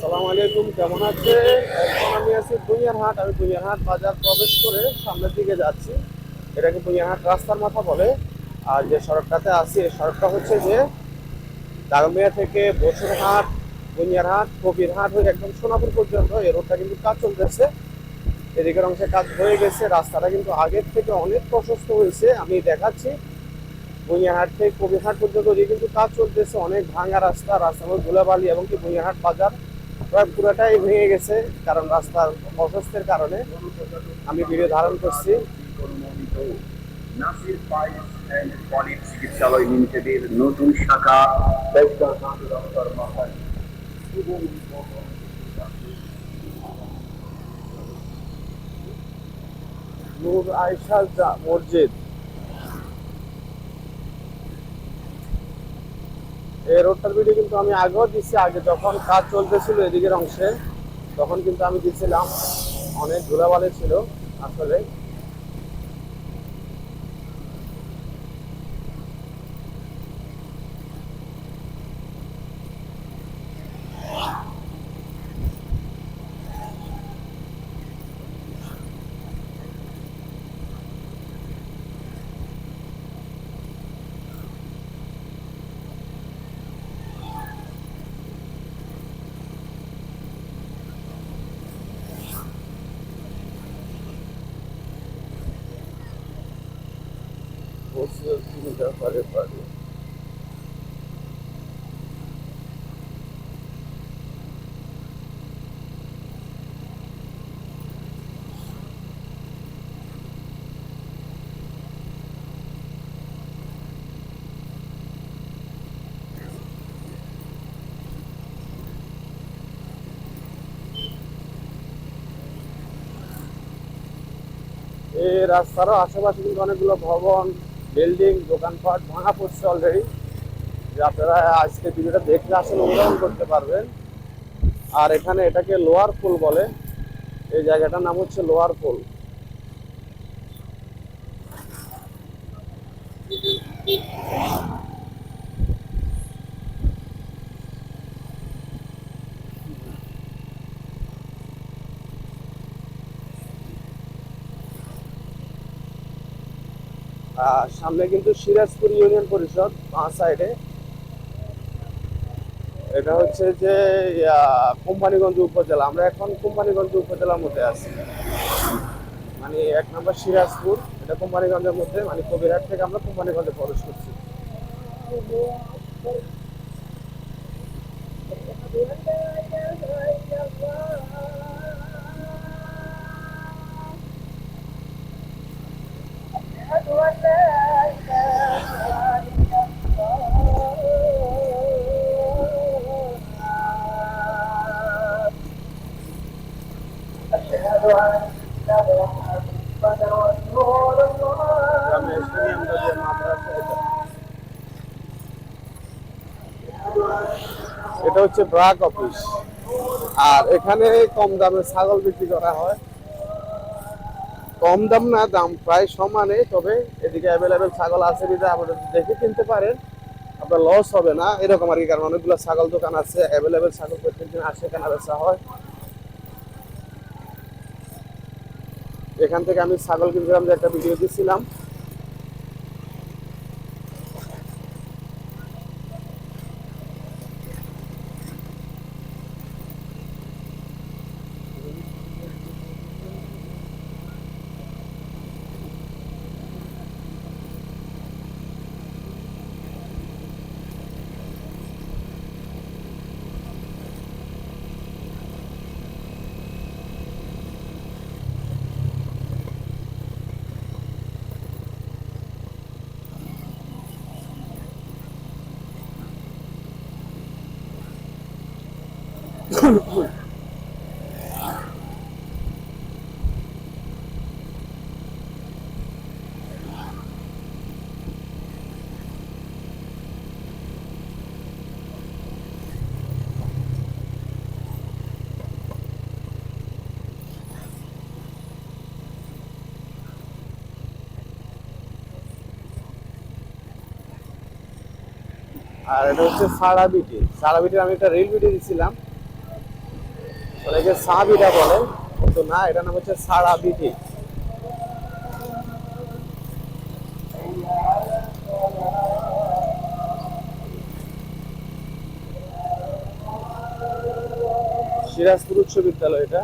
আসসালামু আলাইকুম, কেমন আছে এখন আমি আছি বুনিয়ারহাট, আমি বুনিয়ারহাট বাজার প্রবেশ করে সামনের দিকে যাচ্ছি। এটাকে বুনিয়ারহাট রাস্তার মাথা বলে। আর যে সড়কটাতে আছি, এই সড়কটা হচ্ছে যে দাগমিয়া থেকে বসুরহাট, বুনিয়ারহাট, কবিরহাট হয়ে একদম সোনাপুর পর্যন্ত। এই রোডটা কিন্তু কাজ চলতেছে। এদিকের অংশে কাজ হয়ে গেছে। রাস্তাটা কিন্তু আগের থেকে অনেক প্রশস্ত হয়েছে। আমি দেখাচ্ছি। বুনিয়াহাট থেকে কবিরহাট পর্যন্ত ওদিকে কিন্তু কাজ চলতেছে। অনেক ভাঙা রাস্তা, রাস্তার ধুলাবালি এবং কি বুনিয়াহাট বাজার প্রায় পুরোটাই ভেঙে গেছে কারণ রাস্তার অসুস্থের কারণে আমি ভিডিও ধারণ করছি। নাসির পাইস অ্যান্ড পলিট চিকিৎসালয় লিমিটেডের নতুন শাখা নূর আয়সা মসজিদ। এই রোডটার ভিডিও কিন্তু আমি আগেও দিচ্ছি আগে যখন কাজ চলতেছিল এদিকের অংশে, তখন কিন্তু আমি দিচ্ছিলাম অনেক ধুলাবালি ছিল আসলে। বসে চিন্তা করে পারে। এই রাস্তারও আশেপাশে কিন্তু অনেকগুলো ভবন। বিল্ডিং, দোকানপাট, ভাঙা পড়ছে অলরেডি যে আপনারা আজকে ভিডিওটা দেখলে আসলে অনুধাবন করতে পারবেন। আর এখানে এটাকে লোয়ার পুল বলে। এই জায়গাটার নাম হচ্ছে লোয়ার পুল। সামনে কিন্তু সিরাজপুর ইউনিয়ন পরিষদ, বাঁ সাইডে এটা হচ্ছে যে কোম্পানিগঞ্জ উপজেলা। আমরা এখন কোম্পানিগঞ্জ উপজেলার মধ্যে আছি। মানে এক নম্বর সিরাজপুর, এটা কোম্পানিগঞ্জের মধ্যে। মানে কবিরহাট থেকে আমরা কোম্পানিগঞ্জে প্রবেশ করছি। এটা হচ্ছে ব্রাক অফিস আর এখানে কম দামে ছাগল বিক্রি করা হয়। কম দাম না, দাম প্রায় সমানে, তবে এদিকে অ্যাভেলেবেল ছাগল আছে বিধে আপনারা দেখে কিনতে পারেন, আপনার লস হবে না। এরকম আর কি, কারণ অনেকগুলো ছাগল দোকান আছে অ্যাভেলেবেল ছাগল প্রত্যেক দিন আসে, কেনা বেচা হয়। এখান থেকে আমি ছাগল কিনছিলাম যে একটা ভিডিও দিচ্ছিলাম আর এটা হচ্ছে সারা বিটি। সারাবিটি সারাবিটির আমি একটা রিল ভিডিও দিছিলাম। অনেকে সাহাবিটা বলে কিন্তু না এটা নাম হচ্ছে সারা বিধি সিরাজপুর উচ্চ বিদ্যালয় এটা।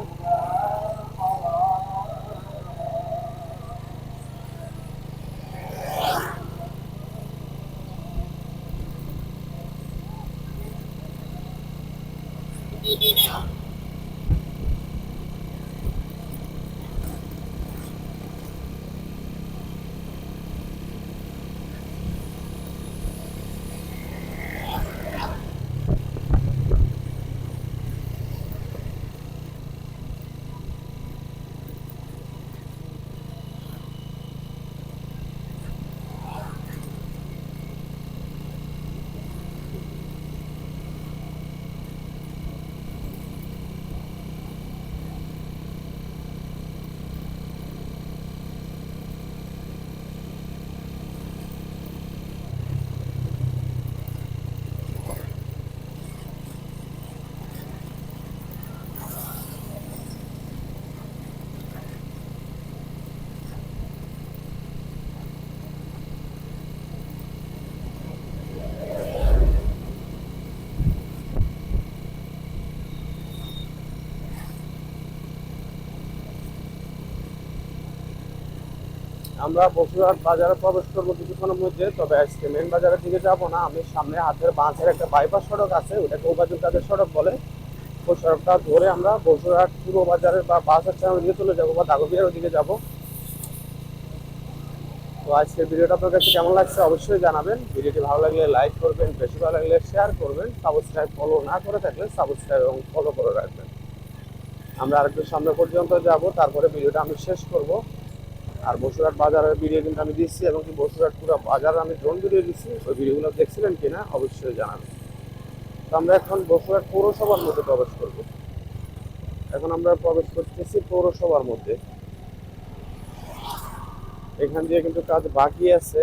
আমরা বসুরহাট বাজারে প্রবেশ করব কিছুক্ষণের মধ্যে, তবে আজকে মেন বাজারের দিকে যাব না। আমি সামনে হাতের বাঁশের একটা বাইপাস সড়ক আছে, ওটাকে উপাজন কাজের সড়ক বলে। ওই সড়কটা ধরে আমরা বসুরহাট পুরো বাজারের বা বাসের চামের দিকে চলে যাব বা দাগবিয়ার ওদিকে যাব। তো আজকের ভিডিওটা আপনার কাছে কেমন লাগছে অবশ্যই জানাবেন। ভিডিওটি ভালো লাগলে লাইক করবেন, বেশি ভালো লাগলে শেয়ার করবেন সাবস্ক্রাইব ফলো না করে থাকলে সাবস্ক্রাইব এবং ফলো করে রাখবেন। আমরা আরেকটু সামনে পর্যন্ত যাব, তারপরে ভিডিওটা আমি শেষ করব। আর বসুরহাট বাজারের ভিডিও কিন্তু আমি দিচ্ছি এবং কি বসুরহাট পুরো বাজার আমি ড্রোন ভিডিও দিচ্ছি। ওই ভিডিওগুলো দেখছিলেন কিনা অবশ্যই জানান তো আমরা এখন বসুরহাট পৌরসভার মধ্যে প্রবেশ করব। এখন আমরা প্রবেশ করতেছি পৌরসভার মধ্যে। এখান দিয়ে কিন্তু কাজ বাকি আছে।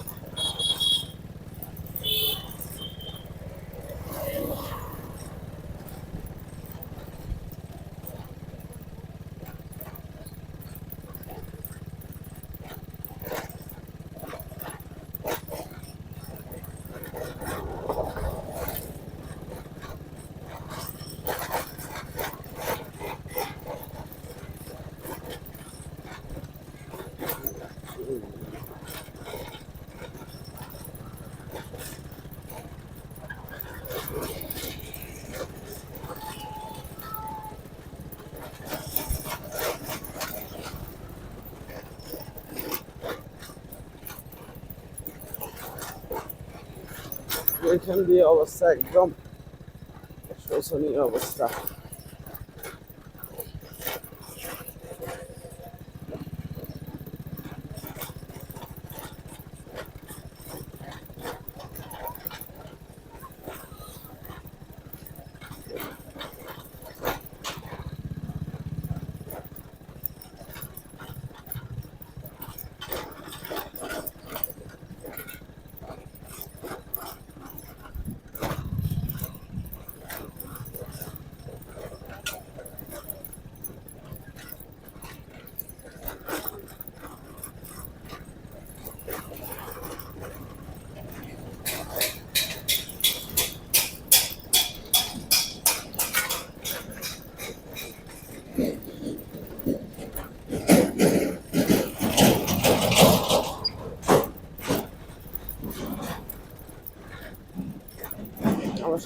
এখান দিয়ে অবস্থা একদম শোচনীয় অবস্থা।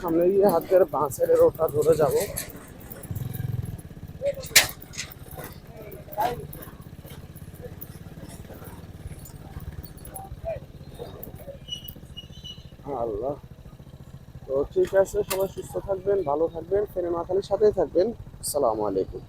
আমার দিয়ে গিয়ে ধরে বাঁশের রোডটা ধরে যাব। আল্লাহ। তো ঠিক আছে, সবাই সুস্থ থাকবেন, ভালো থাকবেন, ফেনে মাথালির সাথেই থাকবেন। আসসালামু আলাইকুম।